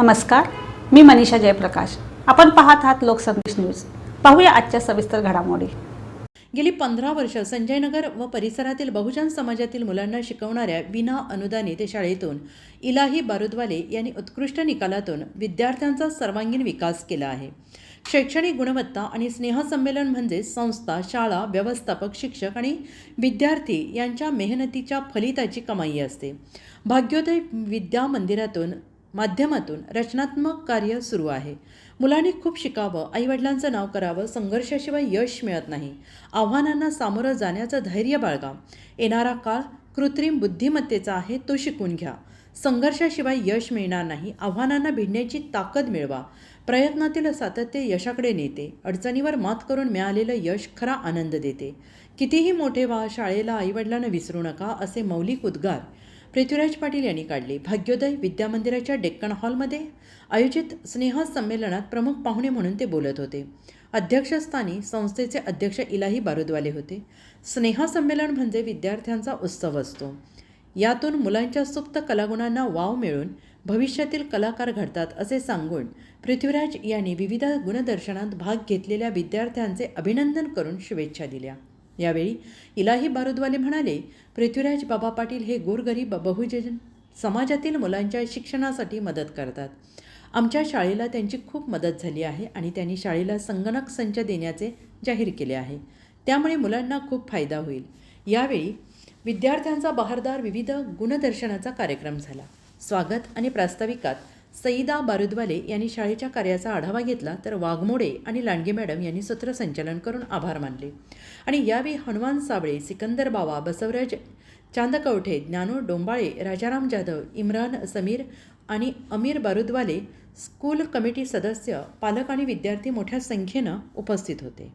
नमस्कार मी मनीषा जयप्रकाश. आपण पाहत आहात लोकसंदेश न्यूज. पाहूया आजच्या सविस्तर घडामोडी. गेली पंधरा वर्ष संजयनगर व परिसरातील बहुजन समाजातील मुलांना शिकवणाऱ्या विना अनुदानित शाळेतून इलाही बारुदवाले यांनी उत्कृष्ट निकालातून विद्यार्थ्यांचा सर्वांगीण विकास केला आहे. शैक्षणिक गुणवत्ता आणि स्नेहसंमेलन म्हणजे संस्था शाळा व्यवस्थापक शिक्षक आणि विद्यार्थी यांच्या मेहनतीच्या फलिताची कमाई असते. भाग्योदय विद्या मंदिरातून माध्यमातून रचनात्मक कार्य सुरू आहे. मुलांनी खूप शिकावं आईवडिलांचं नाव करावं संघर्षाशिवाय यश मिळत नाही. आव्हानांना सामोरं जाण्याचं धैर्य बाळगा. येणारा काळ कृत्रिम बुद्धिमत्तेचा आहे तो शिकून घ्या. संघर्षाशिवाय यश मिळणार नाही आव्हानांना भिडण्याची ताकद मिळवा. प्रयत्नातील सातत्य यशाकडे नेते. अडचणीवर मात करून मिळालेलं यश खरा आनंद देते. कितीही मोठे व्हा शाळेला आईवडिलांना विसरू नका असे मौलिक उद्गार पृथ्वीराज पाटील यांनी काढले. भाग्योदय विद्यामंदिराच्या डेक्कन हॉलमध्ये आयोजित स्नेह संमेलनात प्रमुख पाहुणे म्हणून ते बोलत होते. अध्यक्षस्थानी संस्थेचे अध्यक्ष इलाही बारुदवाले होते. स्नेह संमेलन म्हणजे विद्यार्थ्यांचा उत्सव असतो. यातून मुलांच्या सुप्त कलागुणांना वाव मिळून भविष्यातील कलाकार घडतात असे सांगून पृथ्वीराज यांनी विविध गुणदर्शनात भाग घेतलेल्या विद्यार्थ्यांचे अभिनंदन करून शुभेच्छा दिल्या. यावेळी इलाही बारुदवाले म्हणाले पृथ्वीराज बाबा पाटील हे गोरगरीब बहुजन समाजातील मुलांच्या शिक्षणासाठी मदत करतात. आमच्या शाळेला त्यांची खूप मदत झाली आहे आणि त्यांनी शाळेला संगणक संच देण्याचे जाहीर केले आहे. त्यामुळे मुलांना खूप फायदा होईल. यावेळी विद्यार्थ्यांचा बहारदार विविध गुणदर्शनाचा कार्यक्रम झाला. स्वागत आणि प्रास्ताविकात सईदा बारुदवाले यांनी शाळेच्या कार्याचा आढावा घेतला तर वाघमोडे आणि लांडगे मॅडम यांनी सूत्रसंचालन करून आभार मानले. आणि यावेळी हनुमान साबळे सिकंदर बावा बसवराज चांदकवठे ज्ञानो डोंबाळे राजाराम जाधव इम्रान समीर आणि अमीर बारुदवाले स्कूल कमिटी सदस्य पालक आणि विद्यार्थी मोठ्या संख्येनं उपस्थित होते.